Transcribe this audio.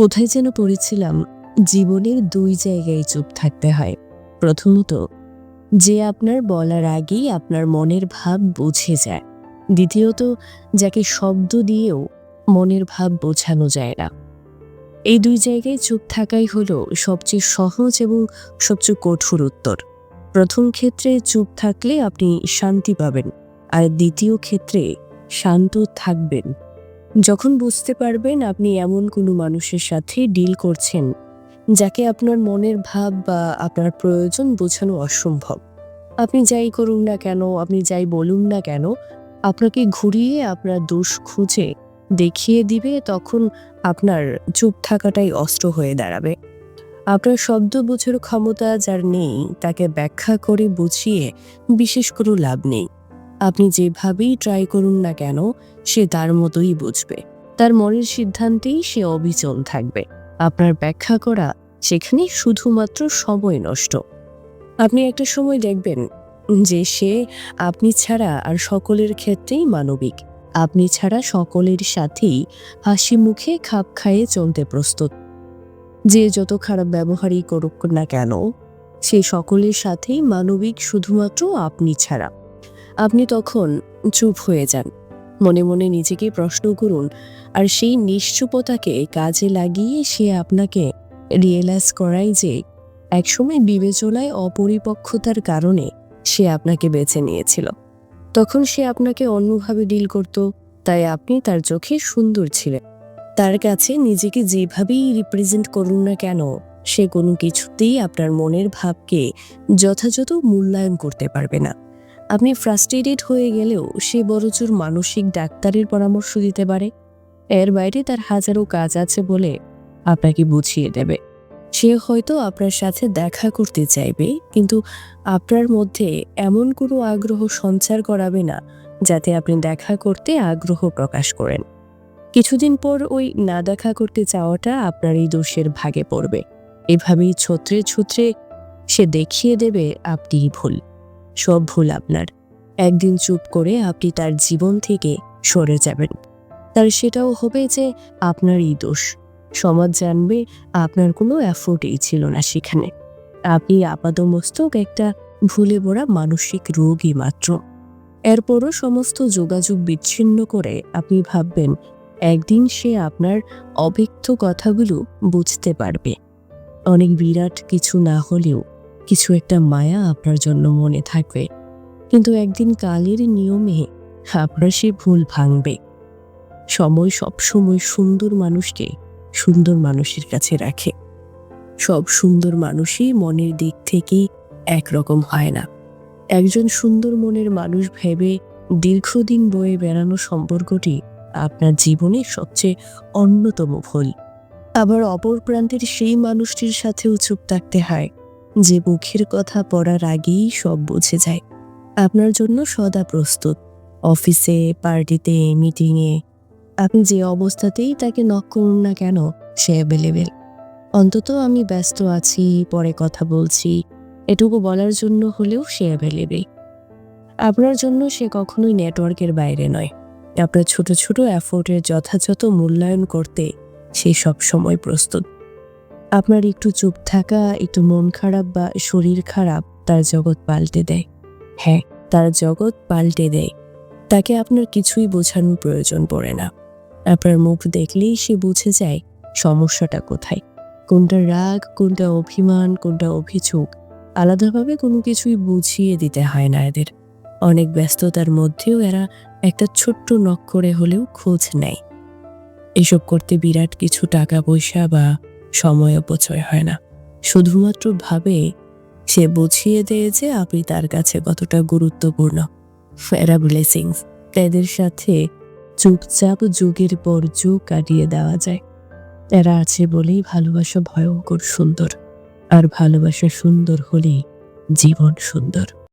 কোথায় যেন পড়েছিলাম, জীবনের দুই জায়গায় চুপ থাকতে হয়। প্রথমত, যে আপনার বলার আগেই আপনার মনের ভাব বুঝে যায়। দ্বিতীয়ত, যাকে শব্দ দিয়েও মনের ভাব বোঝানো যায় না। এই দুই জায়গায় চুপ থাকাই হলো সবচেয়ে সহজ এবং সবচেয়ে কঠোর উত্তর। প্রথম ক্ষেত্রে চুপ থাকলে আপনি শান্তি পাবেন, আর দ্বিতীয় ক্ষেত্রে শান্ত থাকবেন। যখন বুঝতে পারবেন আপনি এমন কোনো মানুষের সাথে ডিল করছেন, যাকে আপনার মনের ভাব বা আপনার প্রয়োজন বোঝানো অসম্ভব। আপনি যাই করুন না কেন, আপনি যাই বলুন না কেন, আপনাকে ঘুরিয়ে আপনার দোষ খুঁজে দেখিয়ে দিবে, তখন আপনার চুপ থাকাটাই অস্ত্র হয়ে দাঁড়াবে। আপনার শব্দ বোঝার ক্ষমতা যার নেই, তাকে ব্যাখ্যা করে বুঝিয়ে বিশেষ কোনো লাভ নেই। আপনি যেভাবেই ট্রাই করুন না কেন, সে তার মতোই বুঝবে। তার মনের সিদ্ধান্তেই সে অবিচল থাকবে। আপনার ব্যাখ্যা করা সেখানে শুধুমাত্র সময় নষ্ট। আপনি একটা সময় দেখবেন যে সে আপনি ছাড়া আর সকলের ক্ষেত্রেই মানবিক। আপনি ছাড়া সকলের সাথেই হাসি মুখে খাপ খাইয়ে চলতে প্রস্তুত। যে যত খারাপ ব্যবহারই করুক না কেন, সে সকলের সাথেই মানবিক শুধুমাত্র আপনি ছাড়া। আপনি তখন চুপ হয়ে যান। মনে মনে নিজেকে প্রশ্ন করুন, আর সেই নিশ্চুপতাকে কাজে লাগিয়ে সে আপনাকে রিয়েলাইজ করায় যে একসময় বিবেচনায় অপরিপক্ষতার কারণে সে আপনাকে বেছে নিয়েছিল। তখন সে আপনাকে অন্যভাবে ডিল করত, তাই আপনি তার চোখে সুন্দর ছিলেন। তার কাছে নিজেকে যেভাবেই রিপ্রেজেন্ট করুন না কেন, সে কোনো কিছুতেই আপনার মনের ভাবকে যথাযথ মূল্যায়ন করতে পারবে না। আপনি ফ্রাস্ট্রেটেড হয়ে গেলেও সে বড়জোর মানসিক ডাক্তারের পরামর্শ দিতে পারে। এর বাইরে তার হাজারো কাজ আছে বলে আপনাকে বুঝিয়ে দেবে। সে হয়তো আপনার সাথে দেখা করতে চাইবে, কিন্তু আপনার মধ্যে এমন কোনো আগ্রহ সঞ্চার করাবে না যাতে আপনি দেখা করতে আগ্রহ প্রকাশ করেন। কিছুদিন পর ওই না দেখা করতে চাওয়াটা আপনার এই দোষের ভাগে পড়বে। এভাবেই ছত্রে ছত্রে সে দেখিয়ে দেবে আপনিই ভুল। সব ভুল আপনার। একদিন চুপ করে আপনি তার জীবন থেকে সরে যাবেন। তার সেটাও হবে যে আপনারই দোষ। সমাজ জানবে আপনার কোনো এফোর্টই ছিল না সেখানে। আপনি আপাদমস্তক একটা ভুলে পড়া মানসিক রোগই মাত্র। এরপরও সমস্ত যোগাযোগ বিচ্ছিন্ন করে আপনি ভাববেন, একদিন সে আপনার অব্যক্ত কথাগুলো বুঝতে পারবে। অনেক বিরাট কিছু না হলেও কিছু একটা মায়া আপনার জন্য মনে থাকবে। কিন্তু একদিন কালের নিয়মে আপনার সে ভুল ভাঙবে। সময় সবসময় সুন্দর মানুষকে সুন্দর মানুষের কাছে রাখে। সব সুন্দর মানুষই মনের দিক থেকে একরকম হয় না। একজন সুন্দর মনের মানুষ ভেবে দীর্ঘদিন বয়ে বেড়ানো সম্পর্কটি আপনার জীবনের সবচেয়ে অন্যতম ভুল। আবার অপর প্রান্তের সেই মানুষটির সাথেও চুপ থাকতে হয়। যে মুখের কথা পড়ার আগেই সব বুঝে যায়। আপনার জন্য সদা প্রস্তুত। অফিসে, পার্টিতে, মিটিংয়ে। আপনি যে অবস্থাতেই তাকে নক করুন না কেন, সে অ্যাভেলেবেল অন্তত আমি ব্যস্ত আছি, পরে কথা বলছি। এটুকু বলার জন্য হলেও সে অ্যাভেলেবেল আপনার জন্য সে কখনোই নেটওয়ার্কের বাইরে নয়। আপনার ছোট ছোট অ্যাফোর্টের যথাযথ মূল্যায়ন করতে সে সব সময় প্রস্তুত। আপনার একটু চুপ থাকা, একটু মন খারাপ বা শরীর খারাপ তার জগৎ পাল্টে দেয়। হ্যাঁ তার জগৎ পাল্টে দেয়। তাকে আপনার কিছুই বোঝানোর প্রয়োজন পড়ে না। আপনার মুখ দেখলেই সে বুঝে যায় সমস্যাটা কোথায়। কোনটা রাগ, কোনটা অভিমান, কোনটা অভিযোগ, আলাদাভাবে কোনো কিছুই বুঝিয়ে দিতে হয় না এদের। অনেক ব্যস্ততার মধ্যেও এরা একটা ছোট্ট নক করে হলেও খোঁজ নেয়। এসব করতে বিরাট কিছু টাকা পয়সা বা সময় অপচয় হয় না। শুধুমাত্র ভাবে, সে বুঝিয়ে দেয় যে আপনি তার কাছে কতটা গুরুত্বপূর্ণ। এরা ব্লেসিংস এদের সাথে চুপচাপ যুগের পর যুগ কাটিয়ে দেওয়া যায়। এরা আছে বলেই ভালোবাসা ভয়ঙ্কর সুন্দর। আর ভালোবাসা সুন্দর হলেই জীবন সুন্দর।